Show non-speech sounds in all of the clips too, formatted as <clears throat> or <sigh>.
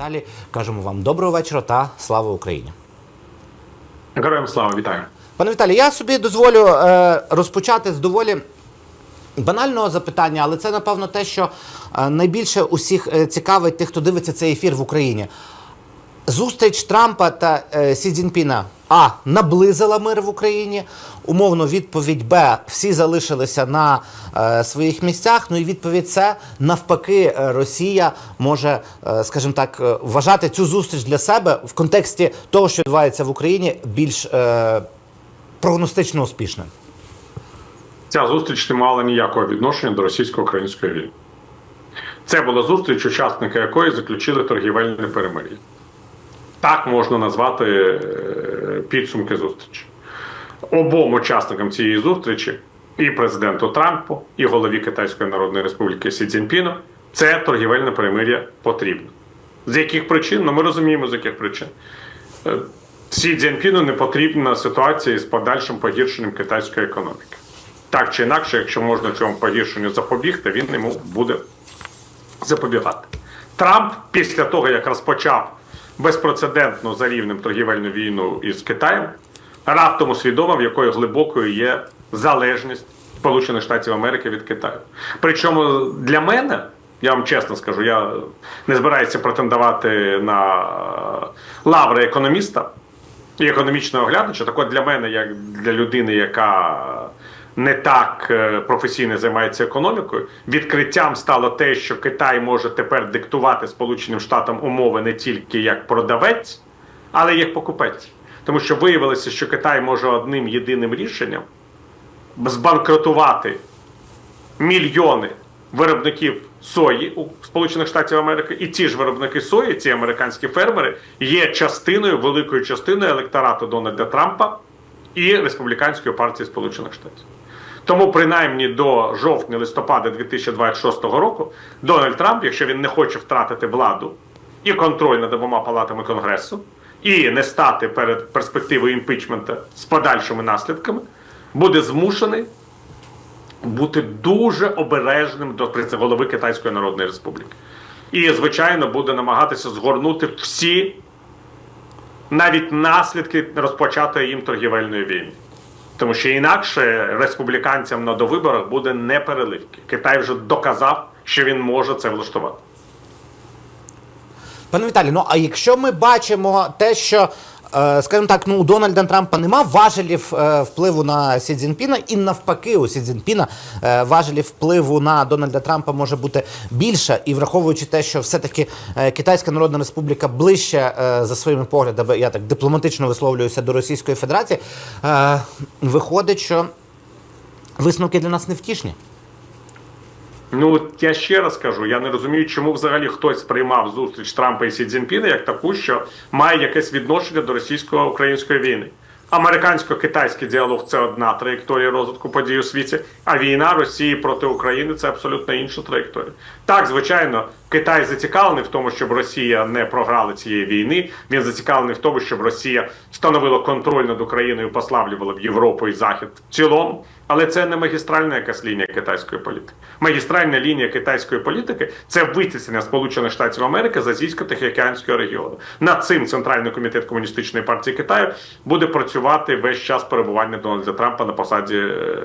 Віталій. Кажемо вам доброго вечора та слава Україні. Героям слава, вітаю. Пане Віталій, я собі дозволю е, розпочати з доволі банального запитання, але це напевно те, що е, найбільше усіх е, цікавить тих, хто дивиться цей ефір в Україні. Зустріч Трампа та е, Сі Цзіньпіна А наблизила мир в Україні. Умовно, відповідь Б. Всі залишилися на е, своїх місцях. Ну і відповідь С. навпаки, е, Росія може, е, скажімо так, е, вважати цю зустріч для себе в контексті того, що відбувається в Україні, більш е, прогностично успішним. Ця зустріч не мала ніякого відношення до російсько-української війни. Це була зустріч, учасники якої заключили торгівельне перемир'я. Так можна назвати е, підсумки зустрічі. Обом учасникам цієї зустрічі, і президенту Трампу, і голові Китайської Народної Республіки Сі Цзіньпіну, це торгівельне перемир'я потрібно. З яких причин? Ну ми розуміємо, з яких причин. Е, Сі Цзіньпіну не потрібна ситуація з подальшим погіршенням китайської економіки. Так чи інакше, якщо можна цьому погіршенню запобігти, він йому буде запобігати. Трамп після того, як розпочав безпрецедентну за рівнем торгівельну війну із Китаєм, раптом усвідомив, якою глибокою є залежність Сполучених Штатів Америки від Китаю. Причому для мене, я вам чесно скажу, я не збираюся претендувати на лаври економіста і економічного оглядача. Так от для мене, як для людини, яка не так е, професійно займається економікою, відкриттям стало те, що Китай може тепер диктувати Сполученим Штатам умови не тільки як продавець, але й як покупець. Тому що виявилося, що Китай може одним єдиним рішенням збанкрутувати мільйони виробників сої у Сполучених Штатів Америки, і ці ж виробники сої, ці американські фермери, є частиною, великою частиною електорату Дональда Трампа і республіканської партії Сполучених Штатів. Тому, принаймні до жовтня-листопада 2026 року, Дональд Трамп, якщо він не хоче втратити владу і контроль над обома палатами Конгресу, і не стати перед перспективою імпічмента з подальшими наслідками, буде змушений бути дуже обережним до голови Китайської Народної Республіки. І, звичайно, буде намагатися згорнути всі навіть наслідки розпочатої їм торгівельної війни. Тому що інакше республіканцям на довиборах буде непереливки. Китай вже доказав, що він може це влаштувати. Пане Віталій, ну а якщо ми бачимо те, що е, скажімо так, ну у Дональда Трампа нема важелів е, впливу на Сі Цзіньпіна, і навпаки, у Сі Цзіньпіна е, важелів впливу на Дональда Трампа може бути більше, і враховуючи те, що все-таки Китайська Народна Республіка ближче за своїми поглядами, я так дипломатично висловлююся до Російської Федерації, виходить, що висновки для нас невтішні. Ну от я ще раз кажу, я не розумію, чому взагалі хтось сприймав зустріч Трампа і Сі Цзіньпіна як таку, що має якесь відношення до російсько-української війни. Американсько-китайський діалог це одна траєкторія розвитку подій у світі, а війна Росії проти України це абсолютно інша траєкторія. Так, звичайно, Китай зацікавлений в тому, щоб Росія не програла цієї війни. Він зацікавлений в тому, щоб Росія встановила контроль над Україною, послаблювала б Європу і Захід в цілому. Але це не магістральна якась лінія китайської політики. Магістральна лінія китайської політики це витіснення Сполучених Штатів Америки з Азійсько-Тихоокеанського регіону. Над цим Центральний комітет комуністичної партії Китаю буде працювати весь час перебування Дональда Трампа на посаді е,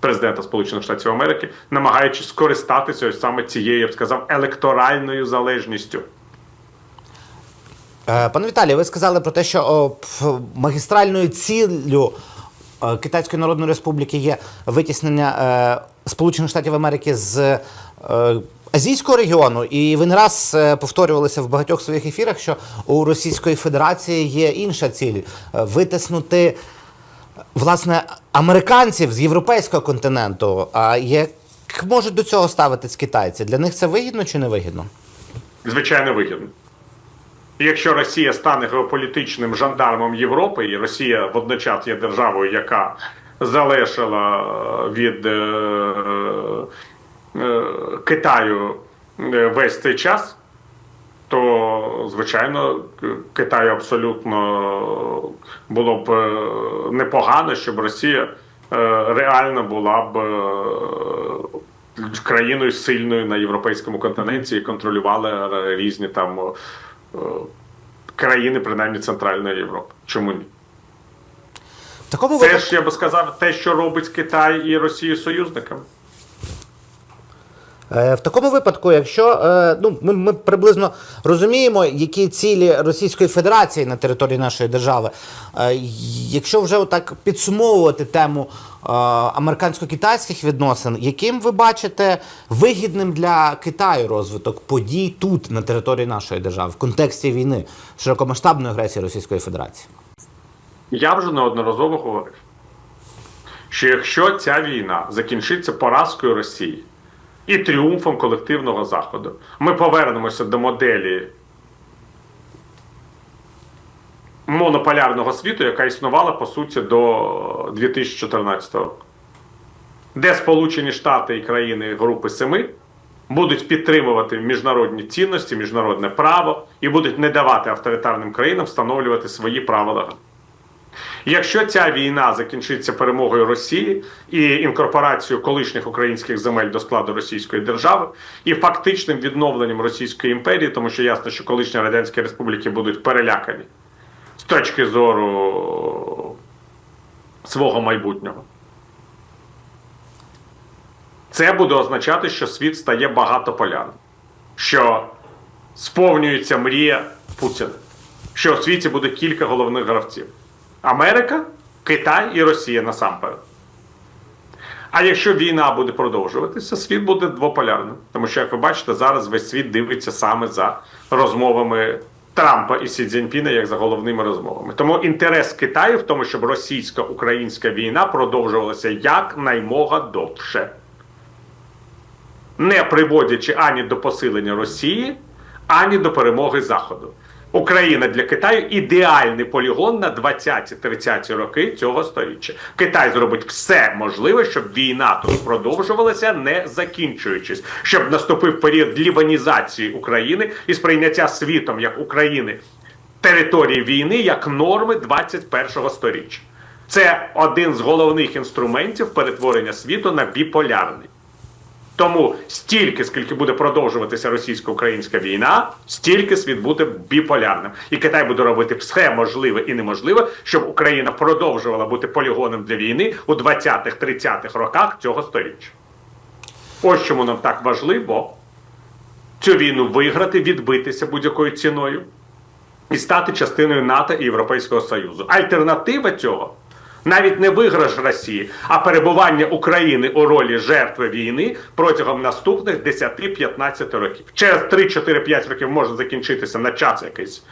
президента Сполучених Штатів Америки, намагаючись скористатися ось саме цією, б сказав, електоральною залежністю. Е, Пане Віталію, ви сказали про те, що магістральною ціллю е, Китайської Народної Республіки є витіснення е, Сполучених Штатів Америки з азійського регіону, і ви не раз повторювалися в багатьох своїх ефірах, що у Російської Федерації є інша ціль витиснути власне американців з європейського континенту. А як можуть до цього ставитись китайці? Для них це вигідно чи не вигідно? Звичайно, вигідно. Якщо Росія стане геополітичним жандармом Європи, і Росія водночас є державою, яка залишила від е, е, Китаю е, весь цей час, то звичайно Китаю абсолютно було б е, непогано, щоб Росія е, реально була б е, країною сильною на європейському континенті і контролювала різні там е, країни, принаймні Центральної Європи. Чому ні? Такому Це ж я би сказав, те, що робить Китай і Росію союзниками. Е, В такому випадку, якщо е, ну ми, ми приблизно розуміємо, які цілі Російської Федерації на території нашої держави, е, якщо вже отак підсумовувати тему американсько-китайських відносин, яким ви бачите вигідним для Китаю розвиток подій тут на території нашої держави в контексті війни широкомасштабної агресії Російської Федерації? Я вже неодноразово говорив, що якщо ця війна закінчиться поразкою Росії і тріумфом колективного Заходу, ми повернемося до моделі монополярного світу, яка існувала по суті до 2014 року, де Сполучені Штати і країни Групи Семи будуть підтримувати міжнародні цінності, міжнародне право і будуть не давати авторитарним країнам встановлювати свої правила. Якщо ця війна закінчиться перемогою Росії і інкорпорацією колишніх українських земель до складу Російської держави, і фактичним відновленням Російської імперії, тому що ясно, що колишні радянські республіки будуть перелякані з точки зору свого майбутнього, це буде означати, що світ стає багатополярним, що сповнюється мрія Путіна, що у світі буде кілька головних гравців. Америка, Китай і Росія насамперед. А якщо війна буде продовжуватися, світ буде двополярним. Тому що, як ви бачите, зараз весь світ дивиться саме за розмовами Трампа і Сі Цзіньпіна, як за головними розмовами. Тому інтерес Китаю в тому, щоб російсько-українська війна продовжувалася якнаймога довше, не приводячи ані до посилення Росії, ані до перемоги Заходу. Україна для Китаю ідеальний полігон на 20-30 роки цього сторіччя. Китай зробить все можливе, щоб війна тут продовжувалася, не закінчуючись, щоб наступив період ліванізації України і сприйняття світом як України території війни як норми 21-го сторіччя. Це один з головних інструментів перетворення світу на біполярний. Тому стільки, скільки буде продовжуватися російсько-українська війна, стільки світ буде біполярним. І Китай буде робити все можливе і неможливе, щоб Україна продовжувала бути полігоном для війни у 20-30-х роках цього сторіччя. Ось чому нам так важливо цю війну виграти, відбитися будь-якою ціною і стати частиною НАТО і Європейського Союзу. Альтернатива цього навіть не виграш Росії, а перебування України у ролі жертви війни протягом наступних 10-15 років. Через 3-4-5 років може закінчитися на час якийсь.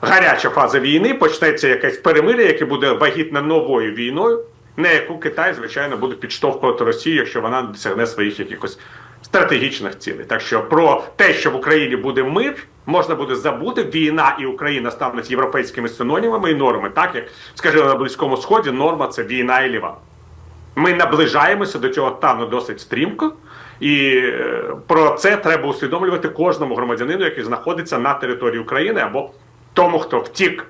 Гаряча фаза війни, почнеться якесь перемир'я, яке буде вагітне новою війною, на яку Китай, звичайно, буде підштовхувати Росію, якщо вона досягне своїх якихось стратегічних цілей. Так що про те, що в Україні буде мир, можна буде забути. Війна і Україна стануть європейськими синонімами і нормами, так як скажімо, на близькому сході норма це війна і Ліван. Ми наближаємося до цього стану досить стрімко, і е, про це треба усвідомлювати кожному громадянину, який знаходиться на території України, або тому, хто втік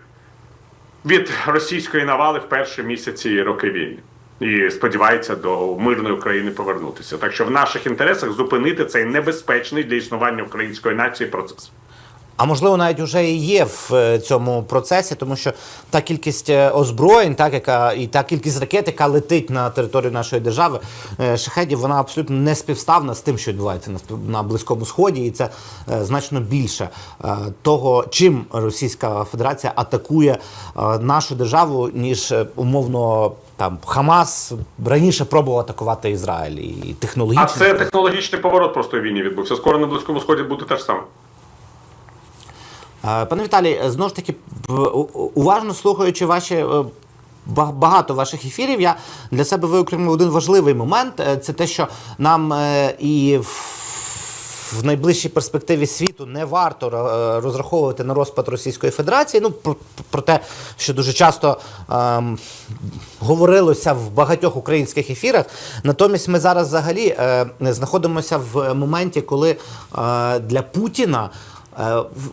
від російської навали в перші місяці і роки війни. І сподівається до мирної України повернутися. Так що в наших інтересах зупинити цей небезпечний для існування української нації процес. А можливо, навіть вже і є в е, цьому процесі, тому що та кількість е, озброєнь, так яка і та кількість ракет, яка летить на територію нашої держави, е, шахедів, вона абсолютно не співставна з тим, що відбувається на близькому сході, і це значно більше того, чим Російська Федерація атакує нашу державу, ніж умовно там Хамас раніше пробував атакувати Ізраїль і технологічно. А це технологічний поворот просто в війні відбувся. Скоро на близькому сході буде те ж саме. Е, Пане Віталій, знову ж таки, уважно слухаючи ваші е, багато ваших ефірів, я для себе виокремив один важливий момент. Е, Це те, що нам е, і в найближчій перспективі світу не варто е, розраховувати на розпад Російської Федерації. Ну про, про те, що дуже часто ем, говорилося в багатьох українських ефірах. Натомість ми зараз взагалі е, знаходимося в моменті, коли е, для Путіна е,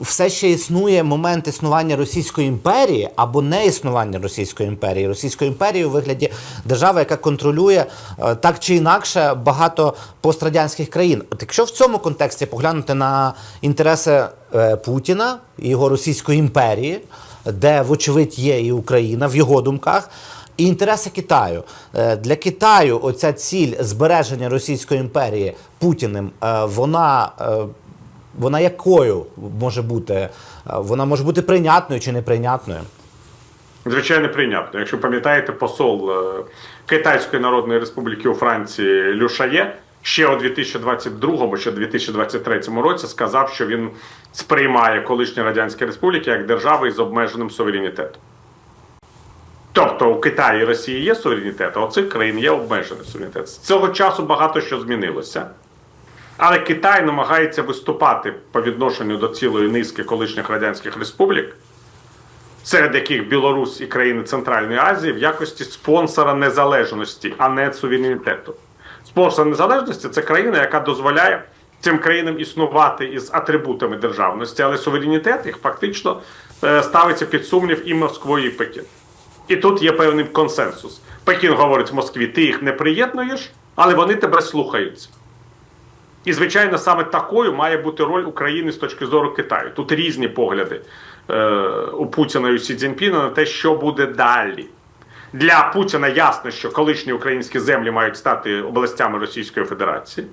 все ще існує момент існування Російської імперії або не існування Російської імперії. Російської імперії у вигляді держави, яка контролює е, так чи інакше багато пострадянських країн. От якщо в цьому контексті поглянути на інтереси е, Путіна і його Російської імперії, де, вочевидь, є і Україна в його думках. І інтереси Китаю Е, для Китаю оця ціль збереження Російської імперії Путіним, е, вона, е, вона якою може бути? Е, Вона може бути прийнятною чи неприйнятною? Звичайно, прийнятно. Якщо пам'ятаєте, посол е, Китайської Народної Республіки у Франції Люшає ще у 2022 чи 2023 році сказав, що він сприймає колишні радянські республіки як держави із обмеженим суверенітетом. Тобто у Китаї і Росії є суверенітет, а у цих країн є обмежений суверенітет. З цього часу багато що змінилося. Але Китай намагається виступати по відношенню до цілої низки колишніх радянських республік серед яких Білорусь і країни Центральної Азії в якості спонсора незалежності, а не суверенітету. Спонсор незалежності це країна, яка дозволяє цим країнам існувати із атрибутами державності, але суверенітет їх фактично е, ставиться під сумнів і Москвою, і Пекін. І тут є певний консенсус. Пекін говорить Москві, ти їх не приєднуєш, але вони тебе слухаються. І, звичайно, саме такою має бути роль України з точки зору Китаю. Тут різні погляди е, у Путіна і у Сі Цзіньпіна на те, що буде далі. Для Путіна ясно, що колишні українські землі мають стати областями Російської Федерації.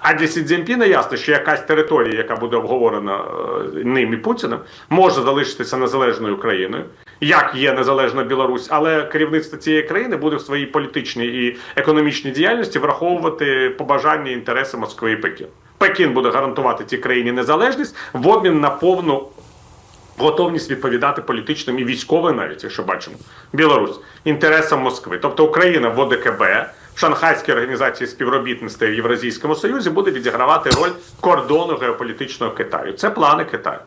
А для Сі Цзіньпіна ясно, що якась територія, яка буде обговорена е, ним і Путіним, може залишитися незалежною Україною, як є незалежна Білорусь, але керівництво цієї країни буде в своїй політичній і економічній діяльності враховувати побажання і інтереси Москви і Пекіну. Пекін буде гарантувати цій країні незалежність в обмін на повну готовність відповідати політичним і військовим, навіть якщо бачимо Білорусь інтересам Москви. Тобто Україна в ОДКБ, в Шанхайській організації співробітництва в Євразійському Союзі буде відігравати роль кордону геополітичного Китаю. Це плани Китаю.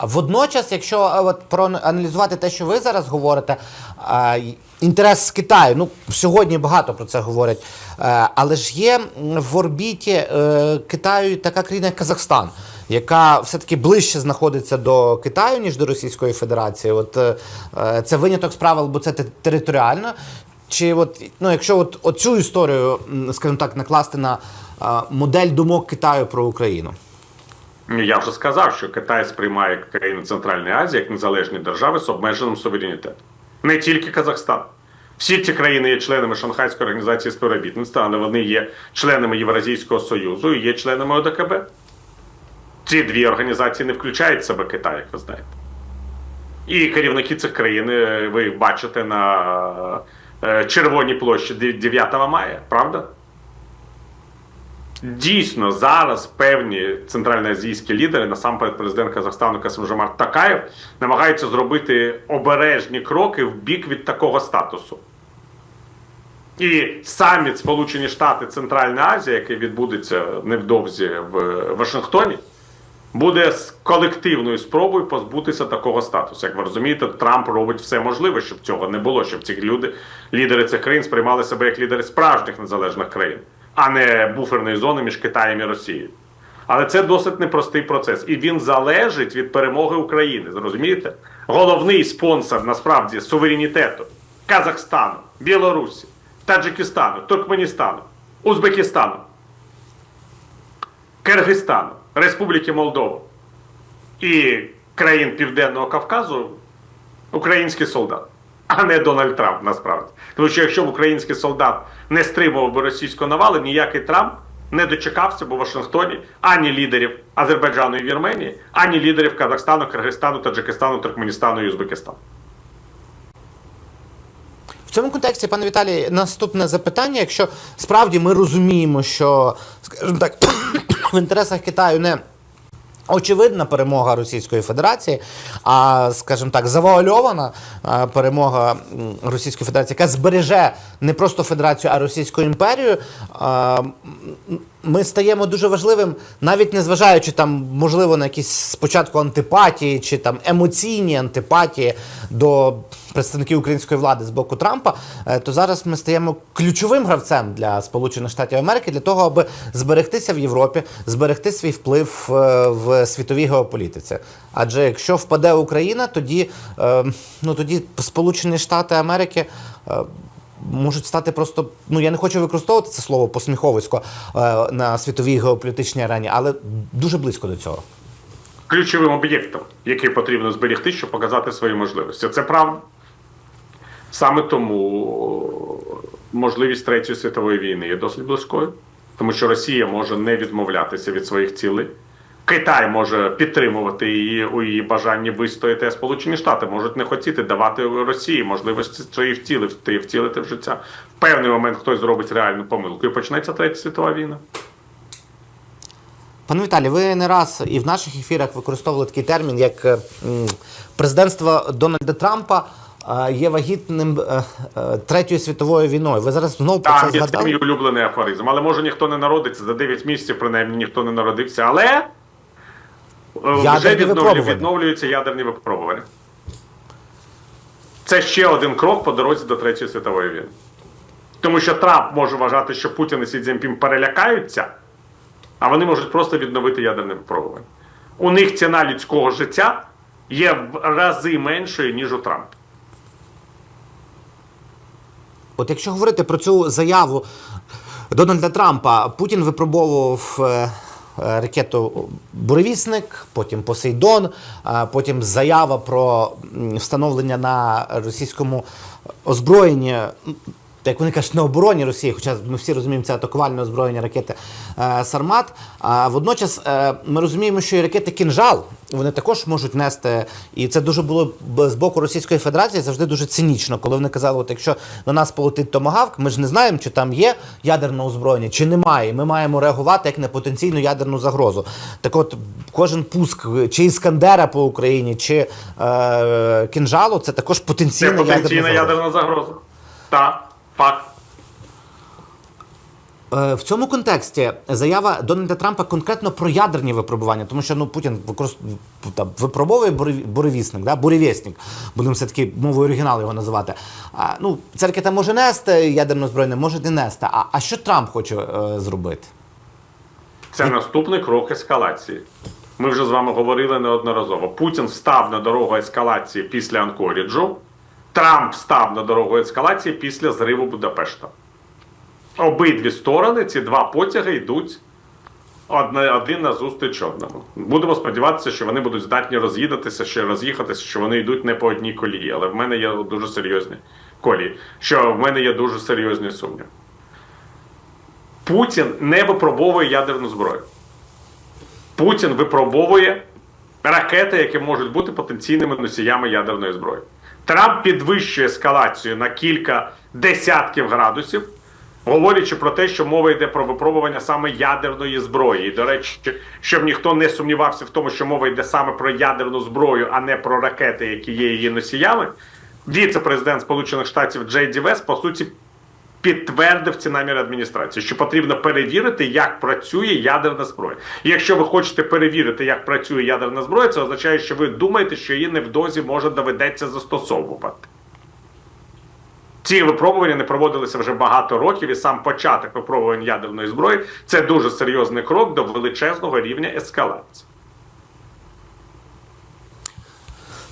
Водночас, якщо е, от проаналізувати те, що ви зараз говорите, е, інтерес Китаю, ну сьогодні багато про це говорять, е, але ж є в орбіті Китаю така країна, як Казахстан, яка все-таки ближче знаходиться до Китаю, ніж до Російської Федерації. От це виняток з правил, бо це те- територіально. Чи от, ну, якщо от, от цю історію, скажімо так, накласти на модель думок Китаю про Україну? Я вже сказав, що Китай сприймає країни Центральної Азії як незалежні держави з обмеженим суверенітетом. Не тільки Казахстан. Всі ці країни є членами Шанхайської організації співробітництва, але вони є членами Євразійського Союзу і є членами ОДКБ. Ці дві організації не включають в себе Китай, як ви знаєте. І керівники цих країн е, ви бачите на е, Червоній площі 9 мая, правда? Дійсно, зараз певні центральноазійські лідери, насамперед президент Казахстану Касимжомар Такаєв, намагаються зробити обережні кроки в бік від такого статусу. І саміт Сполучені Штати Центральна Азія, який відбудеться невдовзі в Вашингтоні, буде з колективною спробою позбутися такого статусу. Як ви розумієте, Трамп робить все можливе, щоб цього не було, щоб ці люди, лідери цих країн, сприймали себе як лідери справжніх незалежних країн, а не буферної зони між Китаєм і Росією. Але це досить непростий процес, і він залежить від перемоги України. Зрозумієте? Головний спонсор насправді суверенітету Казахстану, Білорусі, Таджикистану, Туркменістану, Узбекистану, Киргизстану, Республіки Молдова і країн Південного Кавказу український солдат, а не Дональд Трамп насправді. Тому що якщо б український солдат не стримував би російську навали, ніякий Трамп не дочекався б у Вашингтоні ані лідерів Азербайджану і Вірменії, ані лідерів Казахстану, Киргизстану, Таджикистану, Туркменістану і Узбекистану. В цьому контексті, пане Віталій, наступне запитання. Якщо справді ми розуміємо, що, скажімо так, <coughs> в інтересах Китаю не очевидна перемога Російської Федерації, а, скажімо так, завуальована перемога Російської Федерації, яка збереже не просто Федерацію, а Російську імперію. Ми стаємо дуже важливим, навіть не зважаючи там, можливо, на якісь спочатку антипатії чи там емоційні антипатії до представників української влади з боку Трампа, е, то зараз ми стаємо ключовим гравцем для Сполучених Штатів Америки для того, аби зберегтися в Європі, зберегти свій вплив е, в світовій геополітиці. Адже якщо впаде Україна, тоді, е, ну тоді Сполучені Штати Америки. Е, можуть стати просто, ну я не хочу використовувати це слово посміховисько е, на світовій геополітичній арені, але дуже близько до цього. ключовим об'єктом, який потрібно зберегти, щоб показати свої можливості. Це правда. Саме тому можливість Третьої світової війни є досить близькою, тому що Росія може не відмовлятися від своїх цілей. Китай може підтримувати її у її бажанні вистояти, а Сполучені Штати можуть не хотіти давати Росії можливості свої втілити, втілити в життя. В певний момент хтось зробить реальну помилку і почнеться Третя світова війна. Пане Віталій, ви не раз і в наших ефірах використовували такий термін, як е, президентство Дональда Трампа е, є вагітним е, третьою світовою війною. Ви зараз знову про це Так, є це мій улюблений афоризм. Але може ніхто не народиться за 9 місяців, принаймні ніхто не народився. Але вже відновлю, відновлюються ядерні випробування. Це ще один крок по дорозі до Третьої світової війни. Тому що Трамп може вважати, що Путін і Сі Цзіньпін перелякаються, а вони можуть просто відновити ядерне випробування. У них ціна людського життя є в рази меншою, ніж у Трампа. От якщо говорити про цю заяву Дональда Трампа, Путін випробовував е, е, ракету Буревісник, потім Посейдон, потім заява про встановлення на російському озброєнні. Як вони кажуть, на обороні Росії, хоча ми всі розуміємо, це атакувальне озброєння ракети е, Сармат. А водночас е, ми розуміємо, що і ракети Кінжал вони також можуть нести, і це дуже було з боку Російської Федерації завжди дуже цинічно, коли вони казали, от якщо на нас полетить томагавк, ми ж не знаємо, чи там є ядерне озброєння, чи немає. Ми маємо реагувати як на потенційну ядерну загрозу. Так от кожен пуск чи іскандера по Україні, чи е, кінжалу, це також Це потенційна, потенційна ядерна загроза. ядерна загроза. Так, факт. Е, В цьому контексті заява Дональда Трампа конкретно про ядерні випробування, тому що ну Путін використ... там, випробовує буревісник, да? буревісник, будемо все таки мовою оригіналу його називати. А, ну, ця ракета може нести ядерне збройне, може не нести. А, а що Трамп хоче е, зробити? Це наступний крок ескалації. Ми вже з вами говорили неодноразово. Путін встав на дорогу ескалації після Анкоріджу. Трамп став на дорогу ескалації після зриву Будапешта. Обидві сторони, ці два потяги йдуть один на зустріч одному. Будемо сподіватися, що вони будуть здатні роз'їдатися, що роз'їхатися, що вони йдуть не по одній колії. Але в мене є дуже серйозні колії. Що в мене є дуже серйозні сумніви. Путін не випробовує ядерну зброю. Путін випробовує ракети, які можуть бути потенційними носіями ядерної зброї. Трамп підвищує ескалацію на кілька десятків градусів, говорячи про те, що мова йде про випробування саме ядерної зброї. І, до речі, щоб ніхто не сумнівався в тому, що мова йде саме про ядерну зброю, а не про ракети, які є її носіями. Віце-президент Сполучених Штатів Джей Ді Вес, по суті, підтвердив ці наміри адміністрації, що потрібно перевірити, як працює ядерна зброя. І якщо ви хочете перевірити, як працює ядерна зброя, це означає, що ви думаєте, що її невдовзі може доведеться застосовувати. Ці випробування не проводилися вже багато років, і сам початок випробувань ядерної зброї це дуже серйозний крок до величезного рівня ескалації.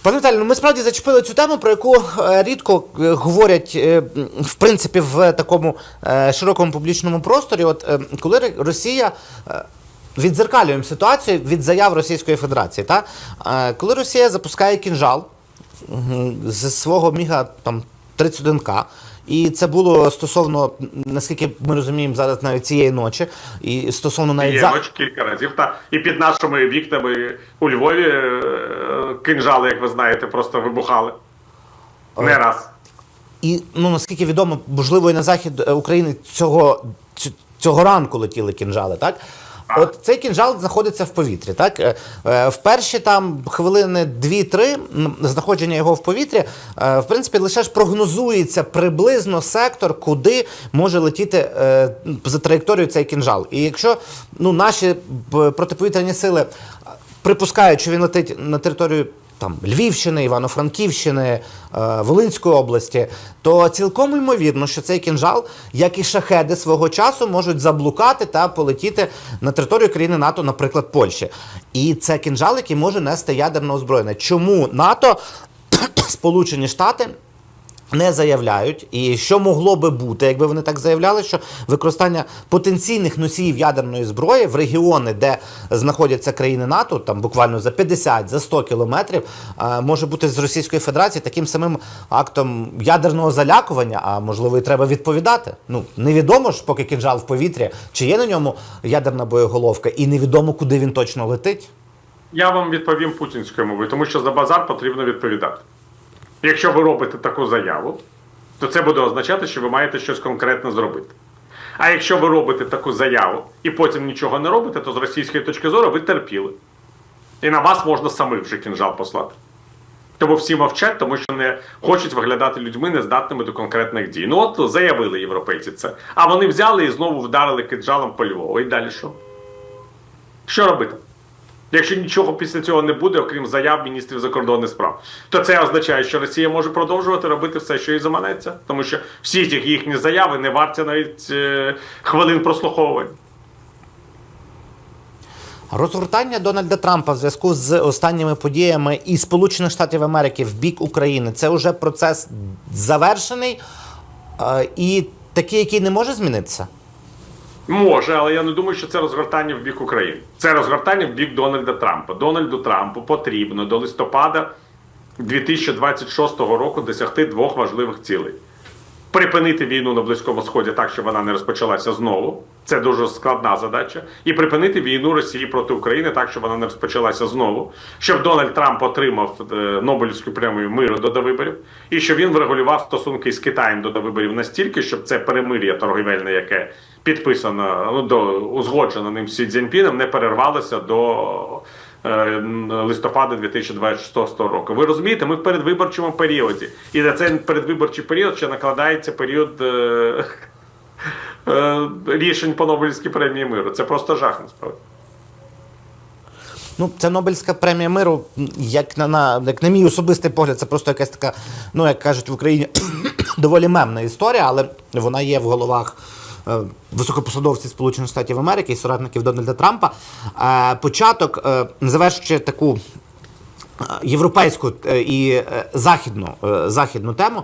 Пане Віталію, ну ми справді зачепили цю тему, про яку е, рідко е, говорять е, в принципі в такому широкому публічному просторі. От коли Росія. відзеркалює ситуацію від заяв Російської Федерації. Та? Коли Росія запускає кінжал з свого міга там 31К, і це було стосовно, наскільки ми розуміємо, зараз навіть цієї ночі, і стосовно навіть за... ноч кілька разів. Та і під нашими вікнами у Львові е, кинжали, як ви знаєте, просто вибухали. Не раз. І ну наскільки відомо, можливо, і на захід е, України цього цього ранку летіли кінжали, так? От цей кінжал знаходиться в повітрі. Так Е, е, в перші там хвилини 2-3 знаходження його в повітрі, е, в принципі, лише ж прогнозується приблизно сектор, куди може летіти за траєкторією цей кінжал. І якщо ну наші протиповітряні сили припускають, що він летить на територію. Там Львівщини, Івано-Франківщини, е, Волинської області, то цілком ймовірно, що цей кінжал, як і шахеди свого часу, можуть заблукати та полетіти на територію країни НАТО, наприклад, Польщі. І це кінжал, який може нести ядерне озброєння. Чому НАТО, <clears throat> Сполучені Штати не заявляють, і що могло би бути, якби вони так заявляли, що використання потенційних носіїв ядерної зброї в регіони, де знаходяться країни НАТО, там буквально за 50, за 100 кілометрів, може бути з Російської Федерації таким самим актом ядерного залякування, а можливо і треба відповідати. Ну невідомо ж, поки кінжал в повітрі, чи є на ньому ядерна боєголовка, і невідомо, куди він точно летить. Я вам відповім путінською мовою, тому що за базар потрібно відповідати. Якщо ви робите таку заяву, то це буде означати, що ви маєте щось конкретне зробити. А якщо ви робите таку заяву і потім нічого не робите, то з російської точки зору ви терпіли. І на вас можна самих вже кінжал послати. Тому всі мовчать, тому що не хочуть виглядати людьми нездатними до конкретних дій. Ну от заявили європейці це. А вони взяли і знову вдарили кинджалом по Львову. І далі що? Що робити? Якщо нічого після цього не буде, окрім заяв міністрів закордонних справ, то це означає, що Росія може продовжувати робити все, що їй заманеться, тому що всі ті їхні заяви не варті навіть е, хвилин прослуховування. Розгортання Дональда Трампа в зв'язку з останніми подіями і Сполучених Штатів Америки в бік України це вже процес завершений е, і такий, який не може змінитися. Може, але я не думаю, що це розгортання в бік України. Це розгортання в бік Дональда Трампа. Дональду Трампу потрібно до листопада 2026 року досягти двох важливих цілей: припинити війну на Близькому Сході так, щоб вона не розпочалася знову. Це дуже складна задача. І припинити війну Росії проти України так, щоб вона не розпочалася знову. Щоб Дональд Трамп отримав е, Нобелівську премію миру до виборів, і щоб він врегулював стосунки з Китаєм до виборів настільки, щоб це перемир'я торгівельне, яке підписано, ну до узгоджено ним Сі Цзіньпіном, не перервалося до листопада 2026 року. Ви розумієте, ми в передвиборчому періоді, і на цей передвиборчий період ще накладається період. Е, <laughs> е, Рішень по Нобелівській премії миру. Це просто жах насправді. Ну, це Нобелівська премія миру, як на, на, як на мій особистий погляд, це просто якась така, ну як кажуть в Україні, <coughs> доволі мемна історія, але вона є в головах е, високопосадовців Сполучених Штатів Америки і соратників Дональда Трампа. Е, початок е, завершуючи таку е, європейську е, і е, західну, е, західну тему.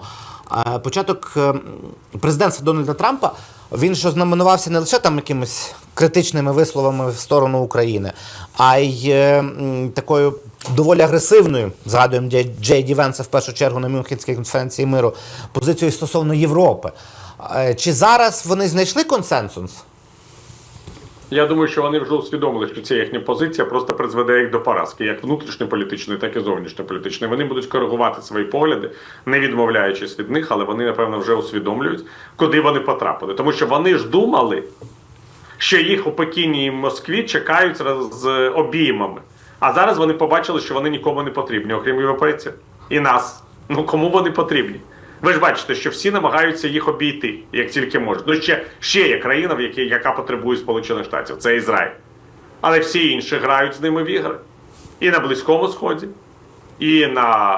Е, Початок е, президентства Дональда Трампа він що знаменувався не лише там якимись критичними висловами в сторону України, а й е, такою доволі агресивною, згадуємо Джей Ді Венса в першу чергу на Мюнхенській конференції миру, позицією стосовно Європи. Е, Чи зараз вони знайшли консенсус? Я думаю, що вони вже усвідомили, що ця їхня позиція просто призведе їх до поразки, як внутрішньополітичної, так і зовнішньополітичної. Вони будуть коригувати свої погляди, не відмовляючись від них, але вони, напевно, вже усвідомлюють, куди вони потрапили. Тому що вони ж думали, що їх у Пекіні і Москві чекають з обіймами. А зараз вони побачили, що вони нікому не потрібні, окрім європейців і нас. Ну кому вони потрібні? Ви ж бачите, що всі намагаються їх обійти, як тільки можуть. Ну ще, ще є країна, в якій, яка потребує Сполучених Штатів, це Ізраїль. Але всі інші грають з ними в ігри. І на Близькому Сході, і на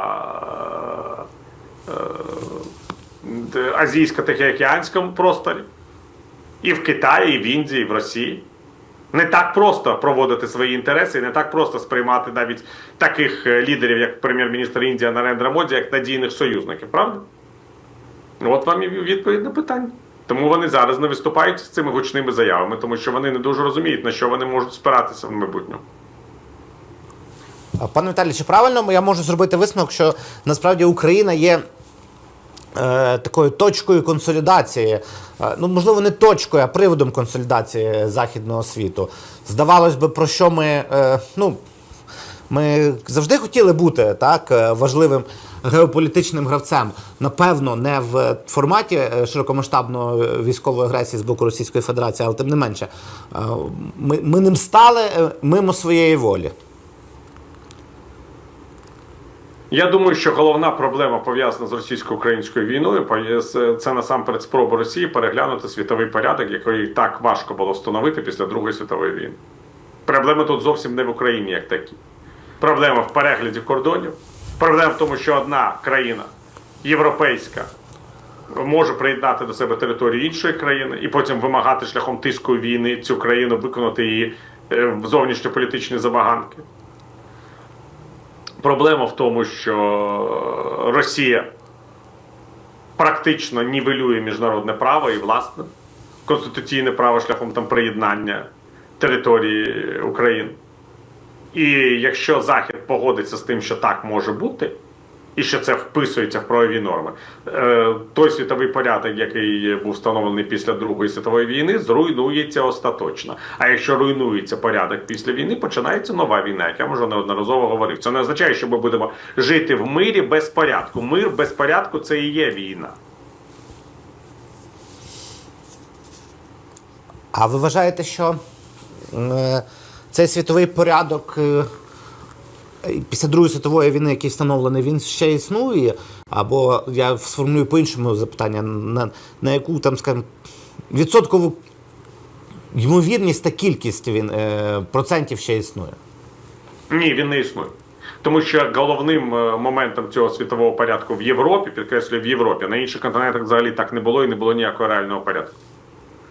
е, е, азійсько-тихоокеанському просторі, і в Китаї, і в Індії, і в Росії. Не так просто проводити свої інтереси, і не так просто сприймати навіть таких е, лідерів, як прем'єр-міністр Індії Нарендра Моді, як надійних союзників, правда? От вам і відповідь на питання. Тому вони зараз не виступають з цими гучними заявами, тому що вони не дуже розуміють, на що вони можуть спиратися в майбутньому. Пане Віталій, чи правильно я можу зробити висновок, що насправді Україна є е, такою точкою консолідації, е, ну можливо, не точкою, а приводом консолідації західного світу. Здавалось би, про що ми, е, ну Ми завжди хотіли бути так е, важливим геополітичним гравцем. Напевно, не в форматі е, широкомасштабної військової агресії з боку Російської Федерації, але тим не менше, е, ми, ми ним стали мимо своєї волі. Я думаю, що головна проблема пов'язана з російсько-українською війною це насамперед спроба Росії переглянути світовий порядок, який так важко було встановити після Другої світової війни. Проблема тут зовсім не в Україні як такі. Проблема в перегляді кордонів. Проблема в тому, що одна країна європейська може приєднати до себе територію іншої країни і потім вимагати шляхом тиску війни цю країну виконати її е, зовнішньополітичні забаганки. Проблема в тому, що Росія практично нівелює міжнародне право і власне конституційне право шляхом там приєднання території України. І якщо Захід погодиться з тим, що так може бути, і що це вписується в правові норми, е, той світовий порядок, який був встановлений після Другої світової війни, зруйнується остаточно. А якщо руйнується порядок після війни, починається нова війна, як я вже неодноразово говорив. Це не означає, що ми будемо жити в мирі без порядку. Мир без порядку це і є війна. А ви вважаєте, що е, цей світовий порядок е, після Другої світової війни, який встановлений, він ще існує? Або я сформулюю по-іншому запитання, на, на яку там, скажімо, відсоткову ймовірність та кількість він е, процентів ще існує? Ні, він не існує. Тому що головним е, моментом цього світового порядку в Європі, підкреслюю, в Європі, на інших континентах взагалі так не було і не було ніякого реального порядку.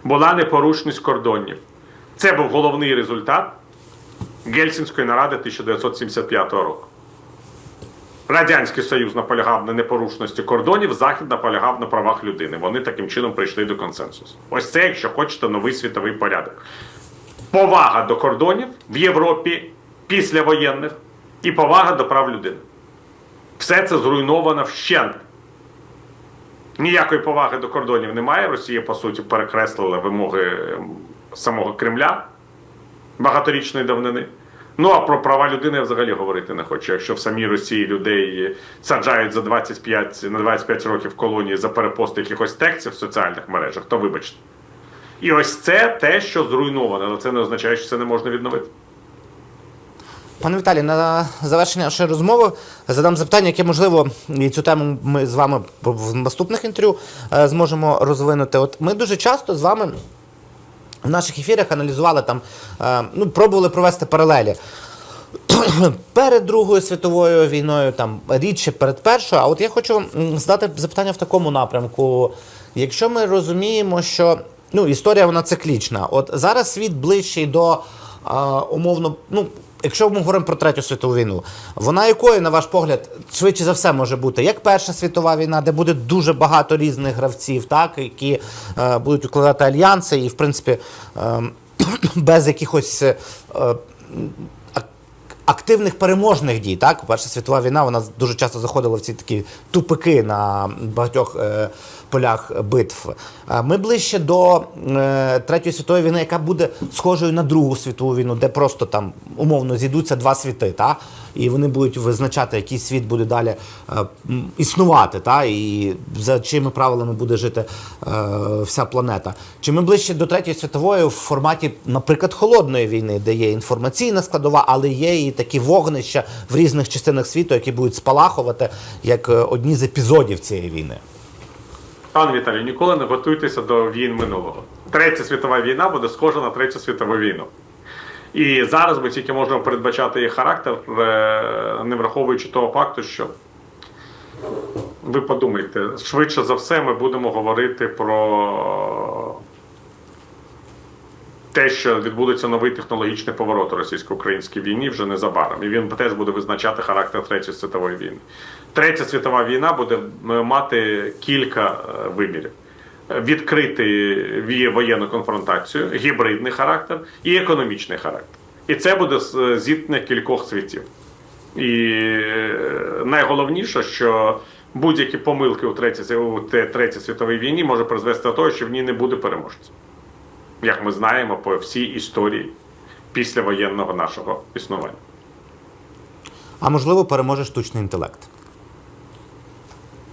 Була непорушність кордонів. Це був головний результат Гельсінської наради 1975 року. Радянський Союз наполягав на непорушності кордонів, Захід наполягав на правах людини. Вони таким чином прийшли до консенсусу. Ось це, якщо хочете, новий світовий порядок. Повага до кордонів в Європі післявоєнних і повага до прав людини. Все це зруйновано вщент. Ніякої поваги до кордонів немає. Росія, по суті, перекреслила вимоги ем, самого Кремля багаторічної давнини. Ну а про права людини я взагалі говорити не хочу. Якщо в самій Росії людей саджають за 25, на 25 років колонії за перепост якихось текстів в соціальних мережах, то вибачте. І ось це те, що зруйновано, але це не означає, що це не можна відновити. Пане Віталій, на завершення нашої розмови задам запитання, яке можливо і цю тему ми з вами в наступних інтерв'ю е, зможемо розвинути. От ми дуже часто з вами в наших ефірах аналізували там, е, ну пробували провести паралелі. <clears throat> Перед Другою світовою війною, там рідше перед першою. А от я хочу задати запитання в такому напрямку. Якщо ми розуміємо, що ну, історія вона циклічна, от зараз світ ближчий до а, умовно, ну. Якщо ми говоримо про третю світову війну, вона якою, на ваш погляд, швидше за все може бути як Перша світова війна, де буде дуже багато різних гравців, так які е, будуть укладати альянси, і в принципі е, <clears throat> без якихось е, активних переможних дій. Так, Перша світова війна вона дуже часто заходила в ці такі тупики на багатьох е, полях битв. Ми ближче до е, Третьої світової війни, яка буде схожою на Другу світову війну, де просто там умовно зійдуться два світи, та? і вони будуть визначати, який світ буде далі е, існувати, та? і за чими правилами буде жити е, вся планета. Чи ми ближче до Третьої світової в форматі, наприклад, холодної війни, де є інформаційна складова, але є і такі вогнища в різних частинах світу, які будуть спалахувати як одні з епізодів цієї війни? Пан Віталій, ніколи не готуйтеся до війн минулого. Третя світова війна буде схожа на Третю світову війну. І зараз ми тільки можемо передбачати її характер, е, не враховуючи того факту, що ви подумайте, швидше за все, ми будемо говорити про те, що відбудеться новий технологічний поворот у російсько-українській війні вже незабаром. І він теж буде визначати характер Третьої світової війни. Третя світова війна буде е, мати кілька е, вимірів. Відкрити воєнну конфронтацію, гібридний характер і економічний характер. І це буде зіткнення кількох світів. І е, найголовніше, що будь-які помилки у третій, у Третій світовій війні може призвести до того, що в ній не буде переможців. Як ми знаємо по всій історії післявоєнного нашого існування. А можливо, переможе штучний інтелект.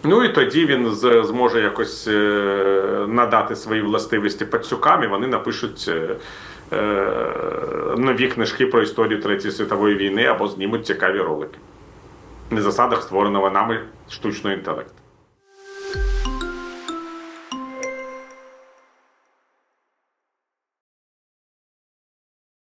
Ну і тоді він зможе якось е, надати свої властивості пацюкам, і вони напишуть е, е, нові книжки про історію Третьої світової війни або знімуть цікаві ролики на засадах створеного нами штучного інтелекту.